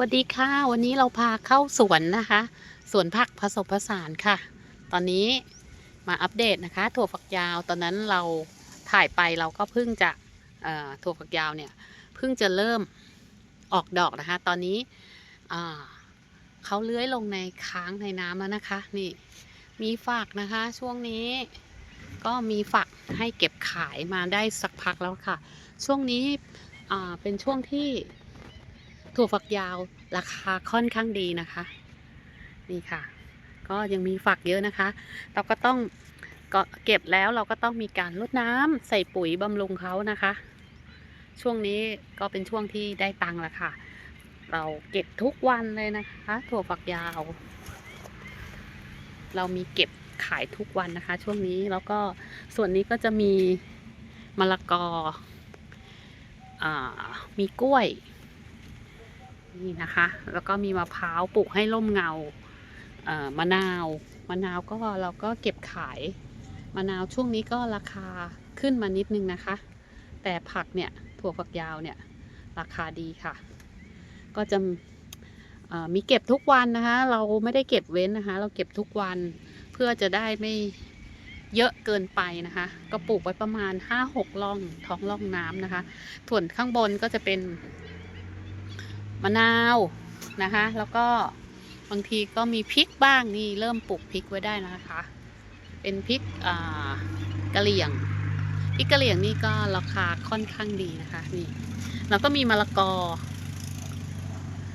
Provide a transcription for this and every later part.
วัสดีค่ะ วันนี้เราพาเข้าสวนนะคะ สวนผักผสมผสานค่ะ ตอนนี้มาอัปเดตนะคะ ถั่วฝักยาวตอนนั้นเราถ่ายไปเราก็เพิ่งจะถั่วฝักยาวเนี่ยเพิ่งจะเริ่มออกดอกนะคะ ตอนนี้เขาเลื้อยลงในค้างในน้ำแล้วนะคะนี่มีฝักนะคะ ช่วงนี้ก็มีฝักให้เก็บขายมาได้สักพักแล้วค่ะ ช่วงนี้เป็นช่วงที่ ถั่วฝักยาวราคาค่อนข้างดีนะคะ นี่ค่ะ ก็ยังมีฝักเยอะนะคะ เราก็ต้องก็เก็บแล้วเราก็ต้องมีการรดน้ำใส่ปุ๋ยบำรุงเขานะคะ ช่วงนี้ก็เป็นช่วงที่ได้ตังค์แล้วค่ะ เราเก็บทุกวันเลยนะคะ ถั่วฝักยาว เรามีเก็บขายทุกวันนะคะ ช่วงนี้แล้วก็ส่วนนี้ก็จะมีมะละกออมีกล้วย นี่นะคะ แล้วก็มีมะพร้าวปลูกให้ร่มเงาเอ่อมะนาวมะนาวก็เราก็เก็บขายมะนาวช่วงนี้ก็ราคาขึ้นมานิดนึงนะคะ แต่ผักเนี่ยถั่วฝักยาวเนี่ยราคาดีค่ะ ก็จะมีเก็บทุกวันนะคะ เราไม่ได้เก็บเว้นนะคะ เราเก็บทุกวันเพื่อจะได้ไม่เยอะเกินไปนะคะ ก็ปลูกไว้ประมาณ 5-6ร่องท้องร่องน้ำนะคะส่วนข้างบนก็จะเป็น มะนาวนะคะ แล้วก็บางทีก็มีพริกบ้างนี่เริ่มปลูกพริกไว้ได้นะคะ เป็นพริกอ่ากะเหรี่ยงพริกกะเหรี่ยงนี่ก็ราคาค่อนข้างดีนะคะนี่แล้วก็มีมะละกอ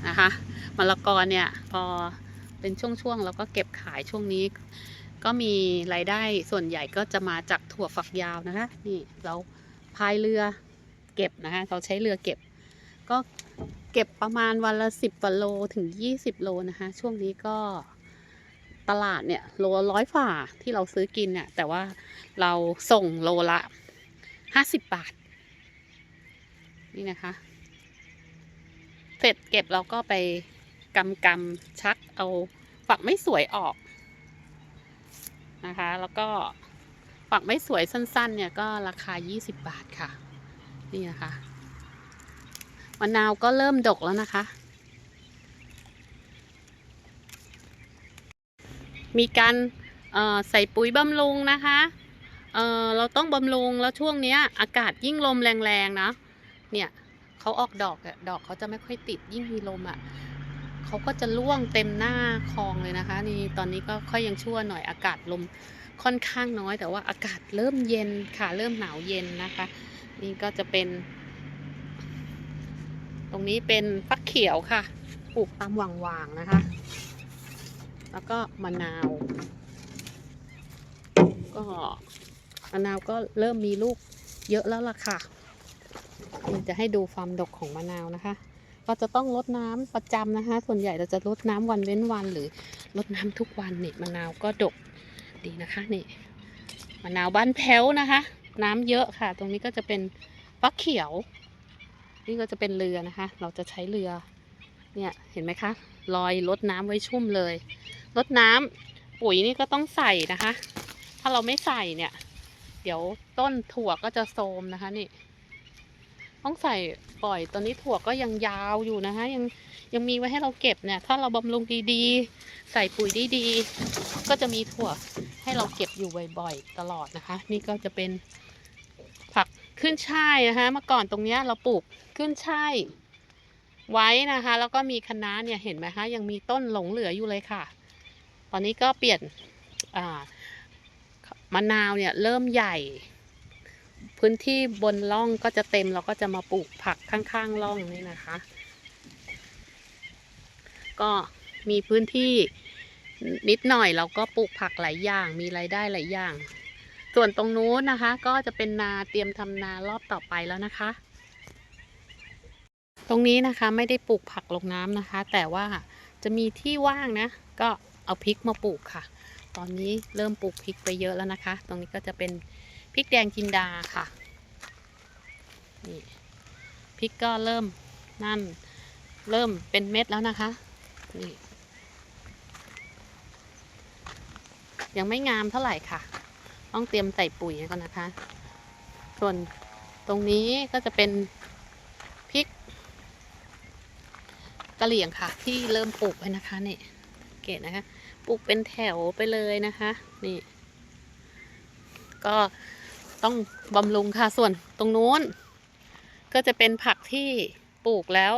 นะคะมะละกอเนี่ยพอเป็นช่วงๆเราก็เก็บขายช่วงนี้ ก็มีรายได้ส่วนใหญ่ก็จะมาจากถั่วฝักยาวนะคะ นี่เราพายเรือเก็บนะคะ เราใช้เรือเก็บ ก็ เก็บประมาณวันละสิบโลถึงยี่สิบโลนะคะ ช่วงนี้ก็ตลาดเนี่ยโลร้อยฝ่าที่เราซื้อกินเนี่ยแต่ว่าเราส่งโลละห้าสิบบาท นี่นะคะ เสร็จเก็บเราก็ไปกำกำชักเอาฝักไม่สวยออกนะคะ แล้วก็ฝักไม่สวยสั้นๆ เนี่ยก็ราคา 20 บาทค่ะ นี่นะคะ มะนาวก็เริ่มดกแล้วนะคะ มีการใส่ปุ๋ยบำรุงนะคะเเราต้องบำรุงแล้วช่วงนี้อากาศยิ่งลมแรงๆนะ เนี่ยเขาออกดอกอะดอกเขาจะไม่ค่อยติดยิ่งมีลมอะ่ะเขาก็จะร่วงเต็มหน้าคลองเลยนะคะ นี่ตอนนี้ก็ค่อยยังชั่วหน่อยอากาศลมค่อนข้างน้อย แต่ว่าอากาศเริ่มเย็นค่ะ เริ่มหนาวเย็นนะคะ นี่ก็จะเป็น ตรงนี้เป็นฟักเขียวค่ะ ปลูกตามว่างๆนะคะ แล้วก็มะนาว ก็มะนาวก็เริ่มมีลูกเยอะแล้วล่ะค่ะนี่จะให้ดูความดกของมะนาวนะคะก็จะต้องรดน้ำประจำนะคะ ส่วนใหญ่เราจะรดน้ำวันเว้นวันหรือรดน้ำทุกวันเนี่ยมะนาวก็ดกดีนะคะนี่มะนาวบ้านแพ้วนะคะ น้ำเยอะค่ะ ตรงนี้ก็จะเป็นฟักเขียว นี่ก็จะเป็นเรือนะคะ เราจะใช้เรือ เนี่ยเห็นไหมคะลอยลดน้ำไว้ชุ่มเลยลดน้ำปุ๋ยนี่ก็ต้องใส่นะคะ ถ้าเราไม่ใส่เนี่ย เดี๋ยวต้นถั่วก็จะโทรมนะคะนี่ ต้องใส่ปล่อยตอนนี้ถั่วก็ยังยาวอยู่นะคะ ยังยังมีไว้ให้เราเก็บเนี่ย ถ้าเราบำรุงดีๆ ใส่ปุ๋ยดีๆ ก็จะมีถั่วให้เราเก็บอยู่บ่อยๆ ตลอดนะคะ นี่ก็จะเป็น ขึ้นช่ายนะคะเมื่อก่อนตรงเนี้ยเราปลูกขึ้นช่ายไว้นะคะ แล้วก็มีคะน้าเนี่ยเห็นไหมคะยังมีต้นหลงเหลืออยู่เลยค่ะ ตอนนี้ก็เปลี่ยนมะนาวเนี่ยเริ่มใหญ่ พื้นที่บนร่องก็จะเต็มเราก็จะมาปลูกผักข้างๆร่องนี่นะคะ ก็มีพื้นที่นิดหน่อยเราก็ปลูกผักหลายอย่างมีรายได้หลายอย่าง ส่วนตรงนู้นนะคะ ก็จะเป็นนาเตรียมทำนารอบต่อไปแล้วนะคะ ตรงนี้นะคะไม่ได้ปลูกผักลงน้ำนะคะ แต่ว่าจะมีที่ว่างนะ ก็เอาพริกมาปลูกค่ะ ตอนนี้เริ่มปลูกพริกไปเยอะแล้วนะคะ ตรงนี้ก็จะเป็นพริกแดงจินดาค่ะนี่พริกก็เริ่มนั่นเริ่มเป็นเม็ดแล้วนะคะนี่ยังไม่งามเท่าไหร่ค่ะ ต้องเตรียมใส่ปุ๋ยก่อนนะคะ ส่วนตรงนี้ก็จะเป็นพริกกะเหลี่ยงค่ะ ที่เริ่มปลูกไว้นะคะนี่เกตนะคะปลูกเป็นแถวไปเลยนะคะ นี่ ก็ต้องบำรุงค่ะส่วนตรงนู้น ก็จะเป็นผักที่ปลูกแล้ว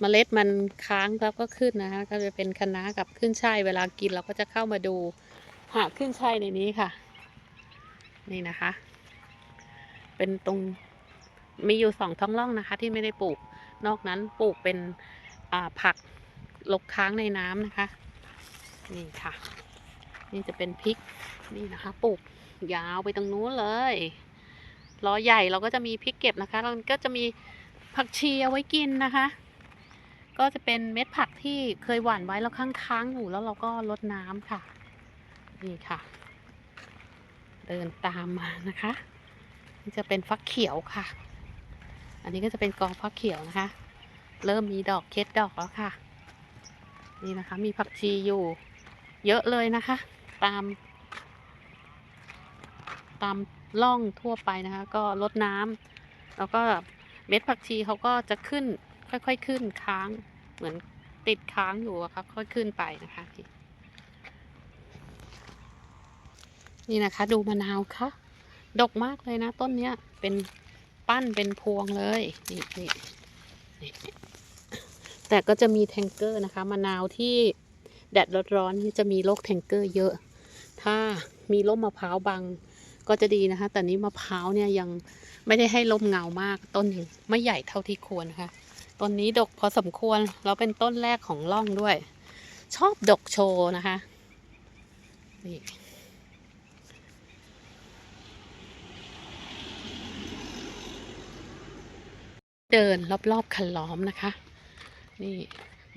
เมล็ดมันค้างแล้วก็ขึ้นนะคะ ก็จะเป็นคะน้ากับขึ้นช่ายเวลากินเราก็จะเข้ามาดู หากขึ้นช่ายในนี้ค่ะ นี่นะคะ เป็นตรงมีอยู่สองท้องร่องนะคะ ที่ไม่ได้ปลูก นอกนั้นปลูกเป็นผักลกค้างในน้ำนะคะ นี่ค่ะ นี่จะเป็นพริกนี่นะคะ ปลูกยาวไปตรงนู้นเลยล้อใหญ่เราก็จะมีพริกเก็บนะคะเราก็จะมีผักชีเอาไว้กินนะคะ ก็จะเป็นเม็ดผักที่เคยหว่านไว้แล้วค้างๆอยู่แล้วเราก็ลดน้ำค่ะ นี่ค่ะ เดินตามมานะคะ นี่จะเป็นฟักเขียวค่ะ อันนี้ก็จะเป็นกองฟักเขียวนะคะ เริ่มมีดอกเค็ดดอกแล้วค่ะ นี่นะคะ มีผักชีอยู่ เยอะเลยนะคะ ตาม ตามร่องทั่วไปนะคะ ก็ลดน้ำแล้วก็เม็ดผักชีเขาก็จะขึ้นค่อยๆขึ้นค้างเหมือนติดค้างอยู่อะค่ะค่อยขึ้นไปนะคะ นี่นะคะ ดูมะนาวค่ะ ดกมากเลยนะ ต้นเนี้ย เป็นปั้นเป็นพวงเลย นี่นี่นี่แต่ก็จะมีแทงเกอร์นะคะ มะนาวที่แดดร้อนๆนี่จะมีโรคแทงเกอร์เยอะ ถ้ามีร่มมะพร้าวบังก็จะดีนะคะ แต่นี้มะพร้าวเนี่ยยังไม่ได้ให้ร่มเงามาก ต้นยังไม่ใหญ่เท่าที่ควรนะคะ ต้นนี้ดกพอสมควร แล้วเป็นต้นแรกของร่องด้วย ชอบดกโชว์นะคะ นี่ เดินรอบๆคันล้อมนะคะ นี่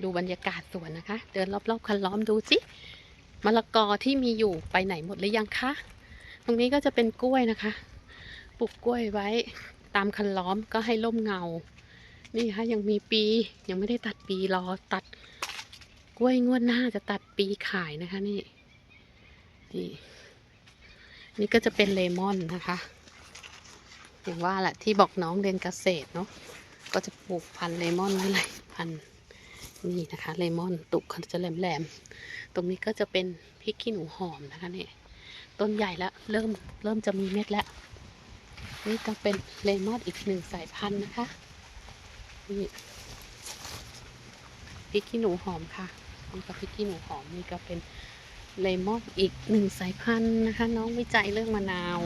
ดูบรรยากาศสวนนะคะ เดินรอบๆคันล้อมดูสิมะละกอที่มีอยู่ไปไหนหมดหรือยังคะ ตรงนี้ก็จะเป็นกล้วยนะคะ ปลูกกล้วยไว้ตามคันล้อมก็ให้ร่มเงา นี่ค่ะยังมีปียังไม่ได้ตัดปีรอตัดกล้วยงวดหน้าจะตัดปีขายนะคะนี่นี่นี่ก็จะเป็นเลมอนนะคะอย่างว่าแหละที่บอกน้องเรียนเกษตรเนาะ ก็จะปลูกพันธุ์เลมอนไว้เลยพันธุ์นี่นะคะเลมอนตุกเขาจะแหลมๆตรงนี้ก็จะเป็นพริกขี้หนูหอมนะคะนี่ต้นใหญ่แล้วเริ่มเริ่มจะมีเม็ดแล้ว นี่ก็เป็นเลมอนอีกหนึ่งสายพันธุ์นะคะนี่พริกขี้หนูหอมค่ะนี่ก็พริกขี้หนูหอมนี่ก็เป็นเลมอนอีกหนึ่งสายพันธุ์นะคะ น้องวิจัยเรื่องมะนาว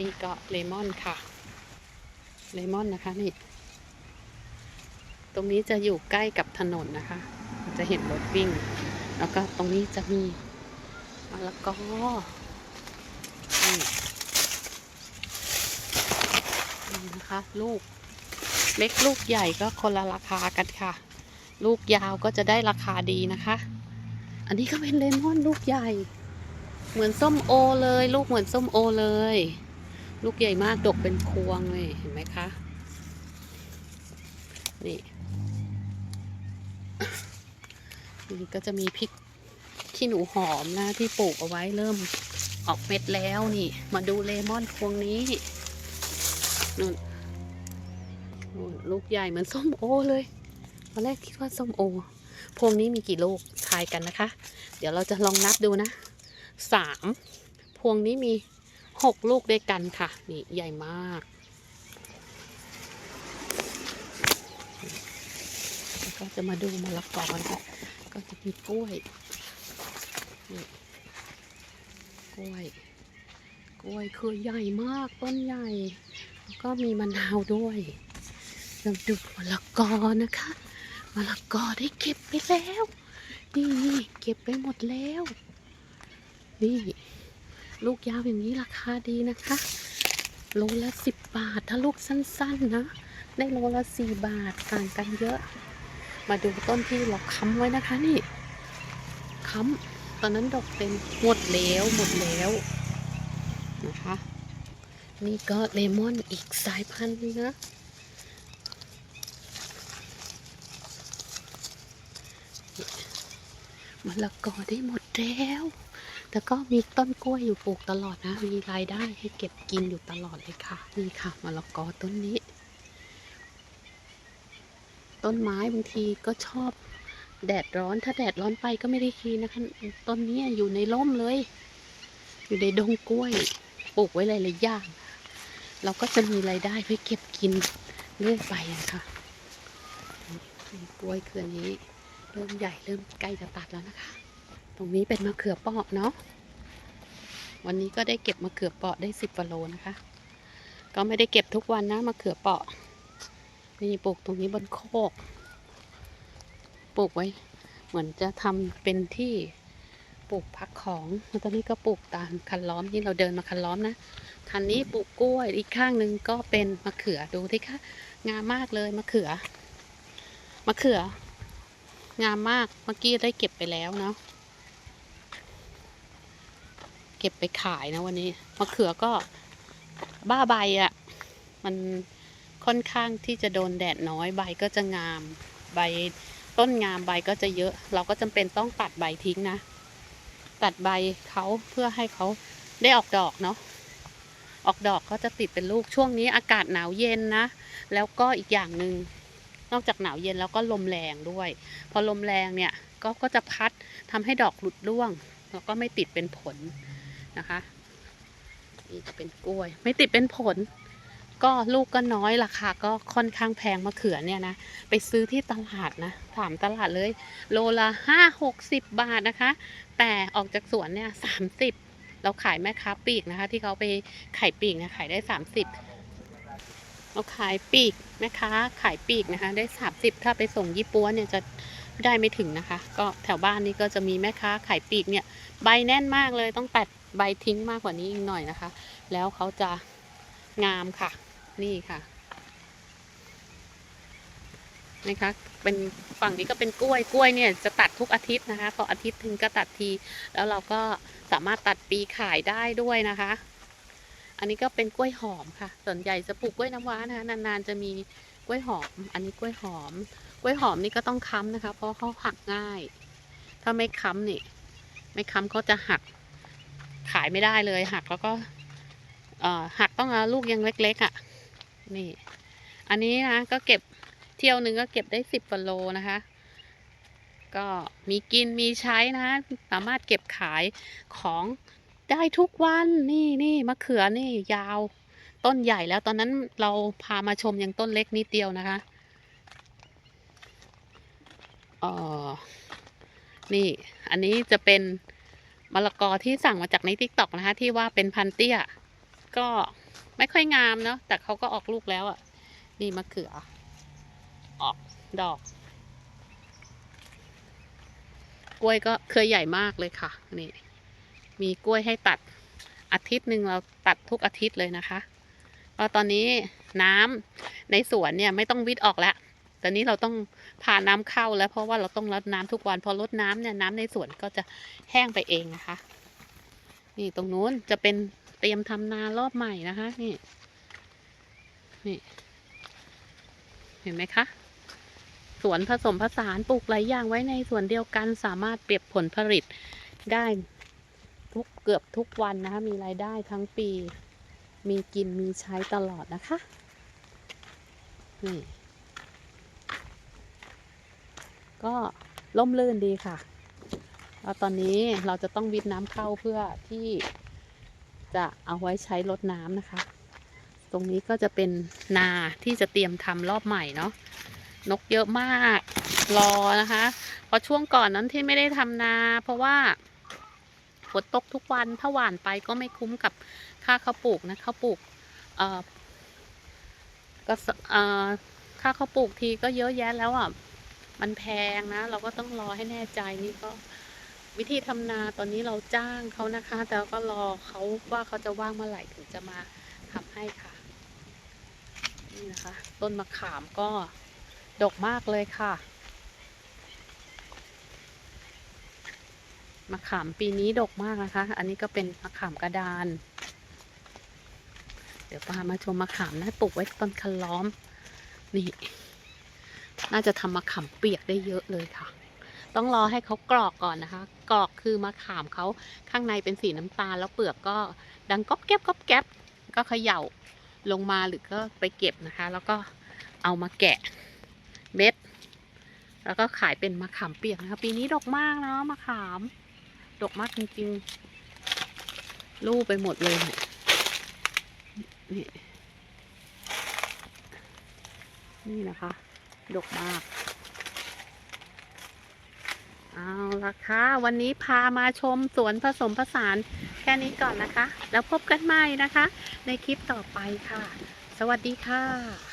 นี่ก็เลมอนค่ะเลมอนนะคะนี่ ตรงนี้จะอยู่ใกล้กับถนนนะคะ จะเห็นรถวิ่ง แล้วก็ตรงนี้จะมีมะละกอนี่นี่นะคะ ลูกเล็กลูกใหญ่ก็คนละราคากันค่ะ ลูกยาวก็จะได้ราคาดีนะคะ อันนี้ก็เป็นเลมอนลูกใหญ่ เหมือนส้มโอเลย ลูกเหมือนส้มโอเลย ลูกใหญ่มากดกเป็นพวงเลยเห็นไหมคะนี่ นี่ก็จะมีพริกขี้หนูหอมนะที่ปลูกเอาไว้เริ่มออกเม็ดแล้วนี่ มาดูเลมอนพวงนี้นู่นนู่นลูกใหญ่เหมือนส้มโอเลยตอนแรกคิดว่าส้มโอ พวงนี้มีกี่ลูกทายกันนะคะ เดี๋ยวเราจะลองนับดูนะสามพวงนี้มีหกลูกด้วยกันค่ะ นี่ใหญ่มากแล้วก็จะมาดูมะละกอนะคะ ก็จะมีกล้วยนี่กล้วย กล้วยคือใหญ่มากต้นใหญ่ แล้วก็มีมะนาวด้วยเราดูมะละกอนะคะมะละกอได้เก็บไปแล้วนี่นี่เก็บไปหมดแล้ว นี่ลูกยาวอย่างนี้ราคาดีนะคะโลละสิบบาท ถ้าลูกสั้นๆนะ ได้โลละสี่บาทต่างกันเยอะ มาดูต้นที่เราค้ำไว้นะคะนี่ค้ำตอนนั้นดอกเต็มหมดแล้วหมดแล้วนะคะ นี่ก็เลมอนอีกสายพันธุ์นึงนะมะละกอได้หมดแล้วแต่ก็มีต้นกล้วยอยู่ปลูกตลอดนะ มีรายได้ให้เก็บกินอยู่ตลอดเลยค่ะ นี่ค่ะมะละกอต้นนี้ ต้นไม้บางทีก็ชอบแดดร้อน ถ้าแดดร้อนไปก็ไม่ได้คีนะคะต้นนี้อยู่ในร่มเลย อยู่ในดงกล้วย ปลูกไว้หลายๆอย่าง เราก็จะมีรายได้เพื่อเก็บกินเรื่อยไปอะค่ะกล้วยเครือนี้ เริ่มใหญ่เริ่มใกล้จะตัดแล้วนะคะ ตรงนี้เป็นมะเขือเปราะเนาะวันนี้ก็ได้เก็บมะเขือเปราะได้สิบกว่าโลนะคะ ก็ไม่ได้เก็บทุกวันนะมะเขือเปราะ นี่ปลูกตรงนี้บนโคก ปลูกไว้ เหมือนจะทำเป็นที่ปลูกพักของแล้วตอนนี้ก็ปลูกตามคันล้อมที่เราเดินมาคันล้อมนะ คันนี้ปลูกกล้วย อีกข้างหนึ่งก็เป็นมะเขือดูที่ค่ะงามมากเลยมะเขือ มะเขือ งามมาก เมื่อกี้ได้เก็บไปแล้วเนาะ เก็บไปขายนะวันนี้ มะเขือก็บ้าใบอะ่ะ มัน ค่อนข้างที่จะโดนแดดน้อยใบก็จะงาม ใบต้นงามใบก็จะเยอะ เราก็จำเป็นต้องตัดใบทิ้งนะ ตัดใบเขาเพื่อให้เขาได้ออกดอกเนาะออกดอกก็จะติดเป็นลูกช่วงนี้อากาศหนาวเย็นนะ แล้วก็อีกอย่างหนึ่งนอกจากหนาวเย็นแล้วก็ลมแรงด้วย พอลมแรงเนี่ยก็ก็จะพัดทำให้ดอกหลุดร่วง แล้วก็ไม่ติดเป็นผลนะคะนี่จะเป็นกล้วย ไม่ติดเป็นผล ก็ลูกก็น้อยราคาก็ค่อนข้างแพงมะเขือเนี่ยนะ ไปซื้อที่ตลาดนะถามตลาดเลย โลละห้าหกสิบบาทนะคะ แต่ออกจากสวนเนี่ยสามสิบเราขายแม่ค้าปีกนะคะ ที่เขาไปขายปีกนะขายได้สามสิบเราขายปีกแม่ค้าขายปีกนะคะ ได้สามสิบถ้าไปส่งยี่ปัวเนี่ยจะได้ไม่ถึงนะคะ ก็แถวบ้านนี้ก็จะมีแม่ค้าขายปีกเนี่ย ใบแน่นมากเลยต้องตัดใบทิ้งมากกว่านี้อีกหน่อยนะคะ แล้วเขาจะงามค่ะ นี่ค่ะนะคะเป็นฝั่งนี้ก็เป็นกล้วยกล้วยเนี่ยจะตัดทุกอาทิตย์นะคะพออาทิตย์ถึงก็ตัดที แล้วเราก็สามารถตัดปีขายได้ด้วยนะคะ อันนี้ก็เป็นกล้วยหอมค่ะ ส่วนใหญ่จะปลูกกล้วยน้ำว้านะคะนานๆจะมีกล้วยหอม อันนี้กล้วยหอม กล้วยหอมนี่ก็ต้องค้ำนะคะ เพราะเขาหักง่าย ถ้าไม่ค้ำนี่ ไม่ค้ำเขาจะหักขายไม่ได้เลยหักแล้วก็หักต้องเอาลูกยังเล็กๆอะ่ะ นี่ อันนี้นะก็เก็บเที่ยวหนึ่งก็เก็บได้สิบกว่าโลนะคะ ก็มีกินมีใช้นะ สามารถเก็บขายของได้ทุกวันนี่นี่มะเขือนี่ยาว ต้นใหญ่แล้วตอนนั้นเราพามาชมยังต้นเล็กนิดเดียวนะคะเออนี่อันนี้จะเป็นมะละกอที่สั่งมาจากในทิกตอกนะคะ ที่ว่าเป็นพันเตี้ย ก็ ไม่ค่อยงามเนาะแต่เขาก็ออกลูกแล้วอะ่ะนี่มะเขือ ออกดอก กล้วยก็เครือใหญ่มากเลยค่ะ นี่ มีกล้วยให้ตัดอาทิตย์หนึ่งเราตัดทุกอาทิตย์เลยนะคะก็ตอนนี้น้ำในสวนเนี่ยไม่ต้องวิทย์ออกแล้วตอนนี้เราต้องพาน้ำเข้าแล้วเพราะว่าเราต้องรดน้ำทุกวันพอรดน้ำเนี่ยน้ำในสวนก็จะแห้งไปเองนะคะ นี่ตรงนู้นจะเป็น เตรียมทำนารอบใหม่นะคะ นี่ นี่ เห็นไหมคะ สวนผสมผสานปลูกหลายอย่างไว้ในสวนเดียวกันสามารถเปรียบผลผลิตได้ทุกเกือบทุกวันนะคะ มีรายได้ทั้งปี มีกินมีใช้ตลอดนะคะ นี่ ก็ล่มลื่นดีค่ะแล้วตอนนี้เราจะต้องวิดน้ำเข้าเพื่อที่ จะเอาไว้ใช้รดน้ำนะคะ ตรงนี้ก็จะเป็นนาที่จะเตรียมทำรอบใหม่เนาะนกเยอะมากรอนะคะเพราะช่วงก่อนนั้นที่ไม่ได้ทำนา เพราะว่าฝนตกทุกวันถ้าหว่านไปก็ไม่คุ้มกับค่าข้าวปลูกนะข้าวปลูกเอ่อก็เอ่อค่าข้าวปลูกทีก็เยอะแยะแล้วอะมันแพงนะ เราก็ต้องรอให้แน่ใจนี่ก็ วิธีทำนาตอนนี้เราจ้างเขานะคะ แต่ก็รอเขาว่าเขาจะว่างเมื่อไหร่ถึงจะมาทำให้ค่ะ นี่นะคะ ต้นมะขามก็ดกมากเลยค่ะมะขามปีนี้ดกมากนะคะ อันนี้ก็เป็นมะขามกระดาน เดี๋ยวพามาชมมะขามนะปลูกไว้ต้นคันล้อม นี่ น่าจะทำมะขามเปียกได้เยอะเลยค่ะ ต้องรอให้เขากรอกก่อนนะคะ กรอกคือมะขามเขาข้างในเป็นสีน้ำตาล แล้วเปลือกก็ดังก๊อบแก๊บก๊อบแก๊บก็เขย่าลงมาหรือก็ไปเก็บนะคะ แล้วก็เอามาแกะเม็ด แล้วก็ขายเป็นมะขามเปียกนะคะ ปีนี้ดกมากเนาะมะขามดกมากจริงๆลูกไปหมดเลยเนี่ยนี่นี่นะคะ ดกมาก เอาละค่ะ วันนี้พามาชมสวนผสมผสานแค่นี้ก่อนนะคะ แล้วพบกันใหม่นะคะ ในคลิปต่อไปค่ะ สวัสดีค่ะ